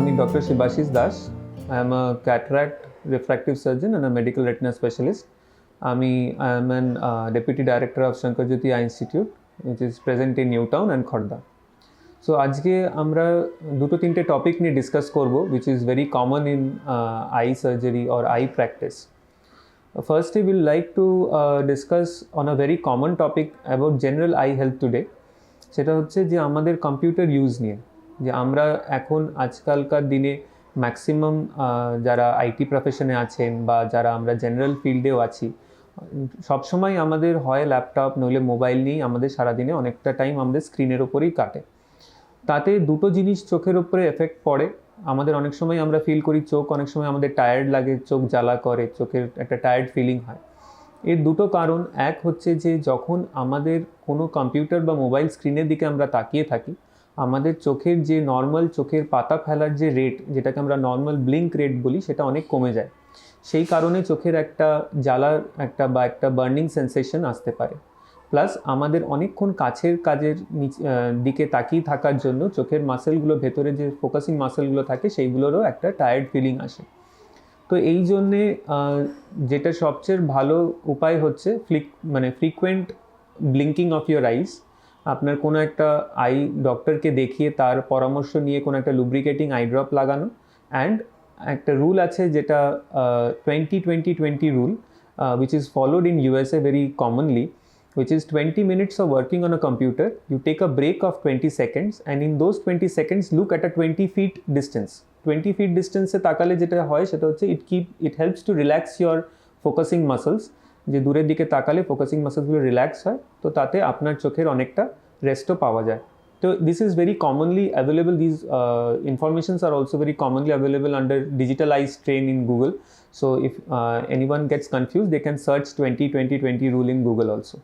আমি doctor Shibashish Das I am a cataract refractive surgeon and a medical retina specialist আমি I am an deputy director of Shankarjyoti eye institute which is present in New Town and Khardah so আজকে আমরা দুটো তিনটে topic নিয়ে discuss করব which is very common in eye surgery or eye practice Firstly, we'll like to uh, discuss on a very common topic about general eye health today. সেটা হচ্ছে যে আমাদের কম্পিউটার ইউজ নিয়ে। যে আমরা এখন আজকালকার দিনে ম্যাক্সিমাম যারা আইটি প্রফেশনে আছেন বা যারা আমরা জেনারেল ফিল্ডেও আছি, সবসময় আমাদের হয় ল্যাপটপ নইলে মোবাইল নিয়েই আমাদের সারাদিনে অনেকটা টাইম আমাদের স্ক্রিনের ওপরেই কাটে। তাতে দুটো জিনিস চোখের উপরে এফেক্ট পড়ে। আমাদের অনেক সময় আমরা ফিল করি চোখ, অনেক সময় আমাদের টায়ার্ড লাগে, চোখ জ্বালা করে, চোখের একটা টায়ার্ড ফিলিং হয়। এর দুটো কারণ, এক হচ্ছে যে যখন আমাদের কোনো কম্পিউটার বা মোবাইল স্ক্রিনের দিকে আমরা তাকিয়ে থাকি আমাদের চোখের যে নর্মাল চোখের পাতা ফেলার যে রেট যেটাকে আমরা নর্মাল ব্লিঙ্ক রেট বলি, সেটা অনেক কমে যায়। সেই কারণে চোখের একটা জ্বালার একটা বা একটা বার্নিং সেন্সেশন আসতে পারে। প্লাস আমাদের অনেকক্ষণ কাছের কাজের দিকে তাকিয়ে থাকার জন্য চোখের মাসেলগুলো ভেতরে যে ফোকাসিং মাসেলগুলো থাকে, সেইগুলোরও একটা টায়ার্ড ফিলিং আসে। তো এই জন্যে যেটা সবচেয়ে ভালো উপায় হচ্ছে ফ্লিক মানে frequent blinking of your eyes আপনার কোনো একটা আই ডক্টরকে দেখিয়ে তার পরামর্শ নিয়ে কোনো একটা লুব্রিকেটিং আই ড্রপ লাগানো অ্যান্ড একটা রুল আছে যেটা twenty twenty twenty rule which is followed in USA very commonly, which is 20 minutes of working on a computer. You take a break of 20 seconds, and in those 20 seconds, look at a 20 feet distance. 20 feet distance এ তাকালে যেটা হয় সেটা হচ্ছে it keep it helps to relax your focusing muscles যে দূরের দিকে তাকালে focusing মাসলসগুলো relax হয় তো তাতে আপনার চোখের অনেকটা রেস্টও পাওয়া যায় তো this is very commonly available these informations are also very commonly available under digitalized train in Google. So if uh, anyone gets confused, they can search 20 20 20 rule in Google also.